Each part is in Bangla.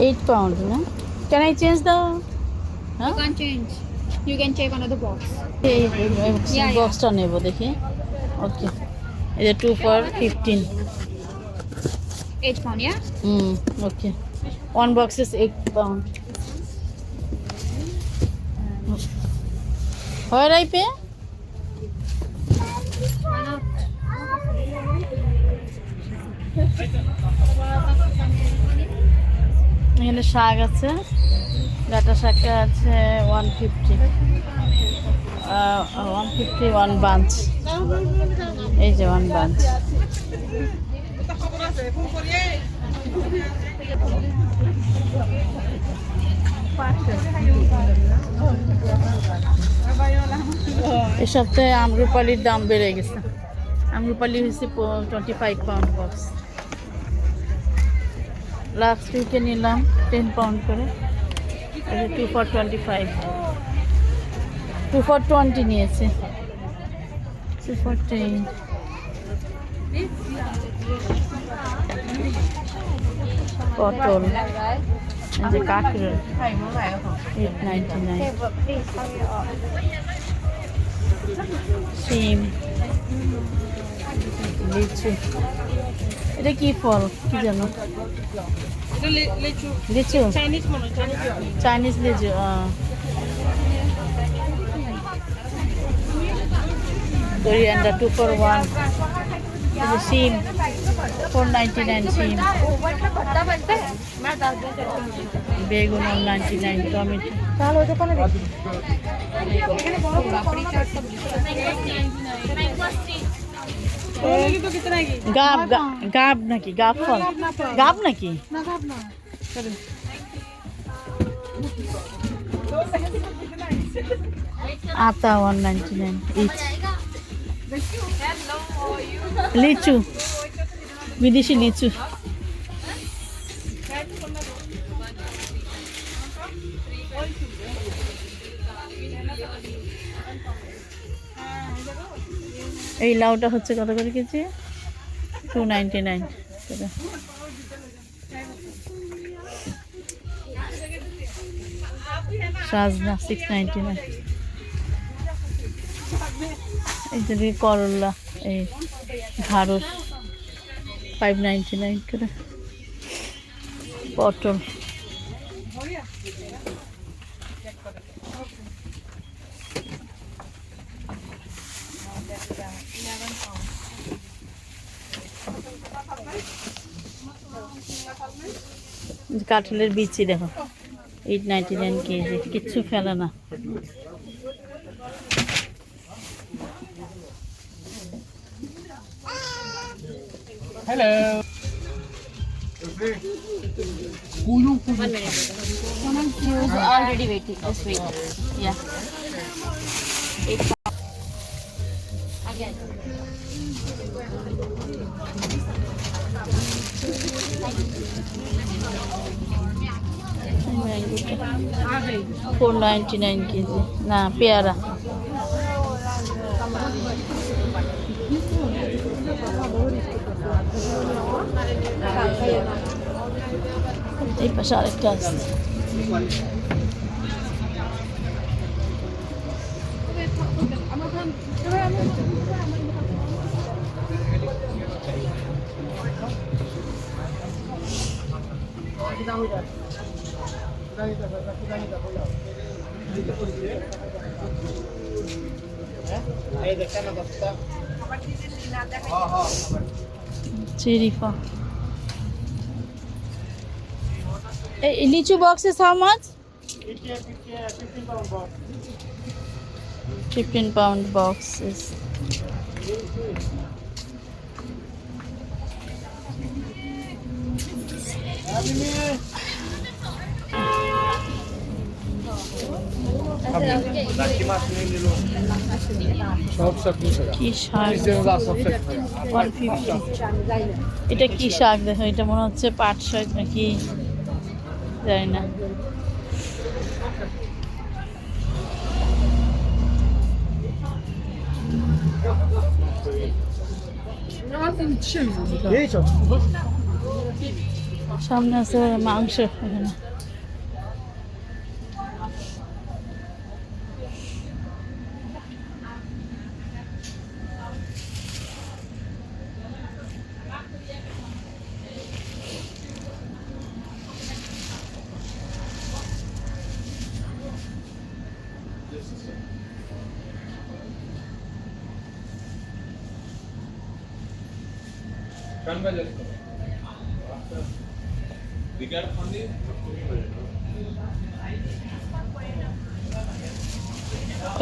এইট পাউন্ড না can I change the You can't change. You can check another box. এই yeah. বক্সটা নেব দেখি ওকে এই যে two for fifteen Eight pound, yeah? Hmm okay one box is eight pound হয় আই পে এখানে শাক আছে। ডাটা শাকটা আছে one fifty one fifty one bunch এই যে ওয়ান বাঞ্চ এই সপ্তাহে আমরুপালির দাম বেড়ে গেছে। আমরুপালি হয়েছে twenty five pound box last উইকে নিলাম টেন পাউন্ড করে। Two for twenty five two for twenty নিয়েছে। টু ফর টেন পটল। যে নাইন সিম। লিচু। এটা কি ফল? কি জানো? লিচু। চাইনিজ লিচু। কোরিয়ান্ডার টু ফর ওয়ান সিম ফোর নাইনটি নাইন সিম। বেগুন নাইনটি নাইন টমেটো। গাব গা- গাব নাকি? গাব ফল? গাব নাকি? আতা ওয়ান নাইনটি নাইন ইচ। লিচু। বিদেশি লিচু। এই লাউটা হচ্ছে কত করে কেজি? টু নাইনটি নাইন সাজনা সিক্স নাইনটি নাইন এই যে দেখি করল্লা এই ঢাড়স ফাইভ নাইনটি নাইন করে। পটল। কাঁঠালের বিচি দেখো এইট নাইনটি নাইন কেজি কিচ্ছু ফেলে না already waiting. Just wait. Yeah. Again. Four ninety nine KG না পেয়ারা এই পাশে আরেকটা আছে Şerifa. E, liçi boxes how much? 15, 15, 15 pound box. 15 pound boxes. এটা কি শাক? দেখো এটা মনে হচ্ছে পাট শাক নাকি? জানি না। সামনে আছে মাংস এখানে।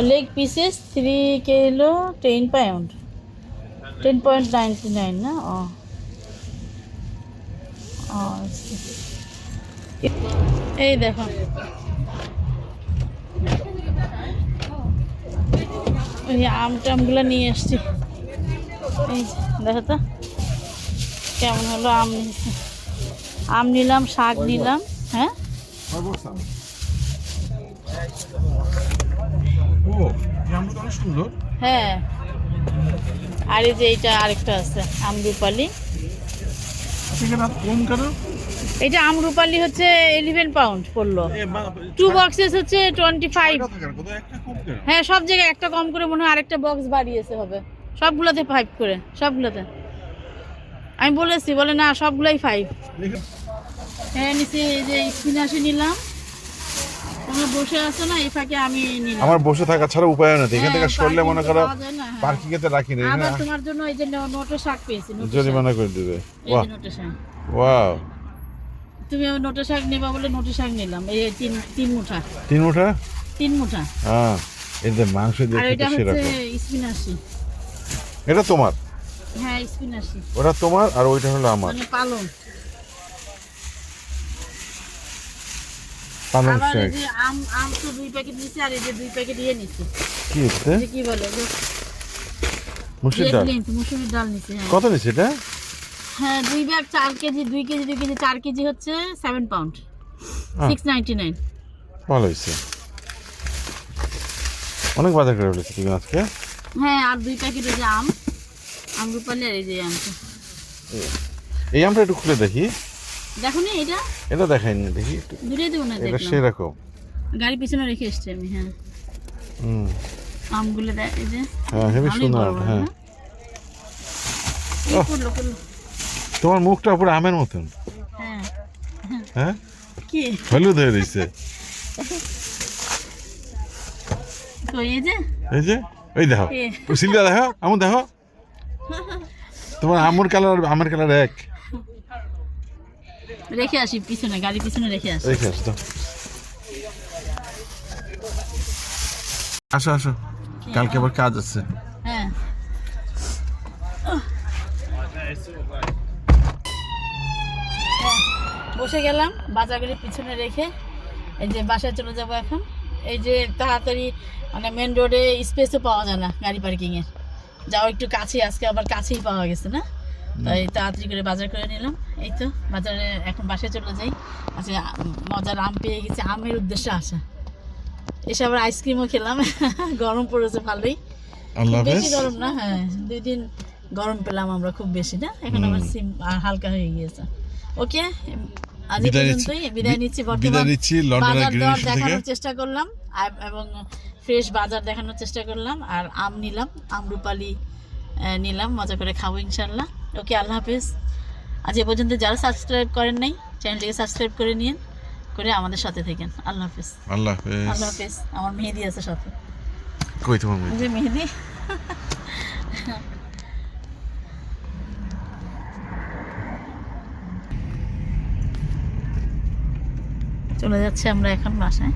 Leg pieces three kilo ten pound ten point ninety nine না ও। এই দেখো ওই আম টামগুলো নিয়ে এসছি এই দেখো তো কেমন হলো? আম আম নিলাম শাক নিলাম হ্যাঁ? হ্যাঁ। আর এই যে এইটা আরেকটা আছে আমরুপালি এটা আমরুপালি হচ্ছে ইলেভেন পাউন্ড পড়ল। টু বক্সেস হচ্ছে টোয়েন্টি ফাইভ হ্যাঁ সব জায়গায় একটা কম করে মনে হয় আরেকটা বক্স বাড়িয়েছে হবে। সবগুলোতে ফাইভ করে সবগুলোতে। আমি বলেছি বলে না সবগুলোই ফাইভ হ্যাঁ নিচে এই যে স্পিনাশি নিলাম। তোমরা বসে আছো না এই ফাঁকে আমি নিলাম। আমার বসে থাকা ছাড়া উপায় নেই। এখান থেকে হ্যাঁ, সরলে মনে করো যায় না, হ্যাঁ। পার্কিং এতে রাখি না আবার তোমার জন্য এই যে ন- শাক পেয়েছি জরিমানা করে দিবে। বাহ। শাক। ওয়াও তুমি নোটের শাক নেবা বলে নোটের শাক নিলাম। এই তিন তিন মুঠা। তিন মুঠা? তিন মুঠা। হ্যাঁ। এই যে মাংস দিয়ে এটা খেতে সেরকম এটা তোমার? হ্যাঁ স্পিনাশি ওটা তোমার আর ওইটা হলো আমার। মানে পালং। পালং শাক। আম আম তো দুই প্যাকেট নিছি আর এই যে দুই প্যাকেট ইয়ে নিছি। কি হচ্ছে কি বলে মুসুর ডাল। lint, ডাল নিছি হ্যাঁ। কত নিচ্ছে এটা? হ্যাঁ দুই ব্যাগ চার কেজি দুই কেজি দুই কেজি চার কেজি হচ্ছে seven pound. Six ninety nine ভালো হয়েছে। অনেক বাজার করে ফেলেছি তুমি আজকে। হ্যাঁ আর দুই প্যাকেট যে আম। আর এই যে আমটা। এই আমটা একটু খুলে দেখি। দেখো নি এটা? এটা দেখাইনি দেখি। দূরে দেবো না এটা সেরকম। গাড়ি পিছনে রেখে এসছি আমি হ্যাঁ। হুম। আমগুলো দেখ এই যে। হ্যাঁ হেবি সুন্দর হ্যাঁ। তোমার মুখটা পুরো আমের মতন। হ্যাঁ। হ্যাঁ? কি? হলুদ হয়ে রয়েছে এই যে? এই যে? ওই দেখো। সিলটা দেখো আমু দেখো। তোমার আমুর কালার আর আমের কালার এক। রেখে আসি পিছনে গাড়ি পিছনে রেখে আসি। রেখে আসো আসো আসো। কালকে আবার কাজ আছে। হ্যাঁ। হ্যাঁ, বসে গেলাম বাজার গাড়ি পিছনে রেখে এই যে বাসায় চলে যাব এখন। এই যে তাড়াতাড়ি মানে মেন রোডে স্পেসও পাওয়া যায় না গাড়ি পার্কিংয়ের যাও একটু কাছে আজকে আবার কাছেই পাওয়া গেছে না? তাই তাড়াতাড়ি করে বাজার করে নিলাম। এই তো বাজারে এখন বাসায় চলে যাই। আজকে মজার আম পেয়ে গেছি আমের উদ্দেশ্যে আসা। এসে আবার আইসক্রিমও খেলাম। গরম পড়েছে ভালোই। বেশি গরম না হ্যাঁ দুই দিন গরম পেলাম আমরা খুব বেশি না? এখন আবার সিম আর হালকা হয়ে গিয়েছে। ওকে আজ। পর্যন্তই। বিদায় নিচ্ছি বর্তমান বাজার দর দেখানোর চেষ্টা করলাম। এবং ফ্রেশ বাজার দেখানোর চেষ্টা করলাম আর আম নিলাম আমরুপালি নিলাম মজা করে খাব ইনশাল্লাহ ওকে আল্লাহ হাফেজ। আজ এ পর্যন্ত যারা সাবস্ক্রাইব করেন নাই চ্যানেলটিকে সাবস্ক্রাইব করে নিন করে আমাদের সাথে থাকেন। আল্লাহ হাফেজ। আল্লাহ হাফেজ। আল্লাহ হাফেজ। আমার মেহেদি আছে সাথে। কই তোমার? যে মেহেদি। চলে যাচ্ছে আমরা এখন বাসায়।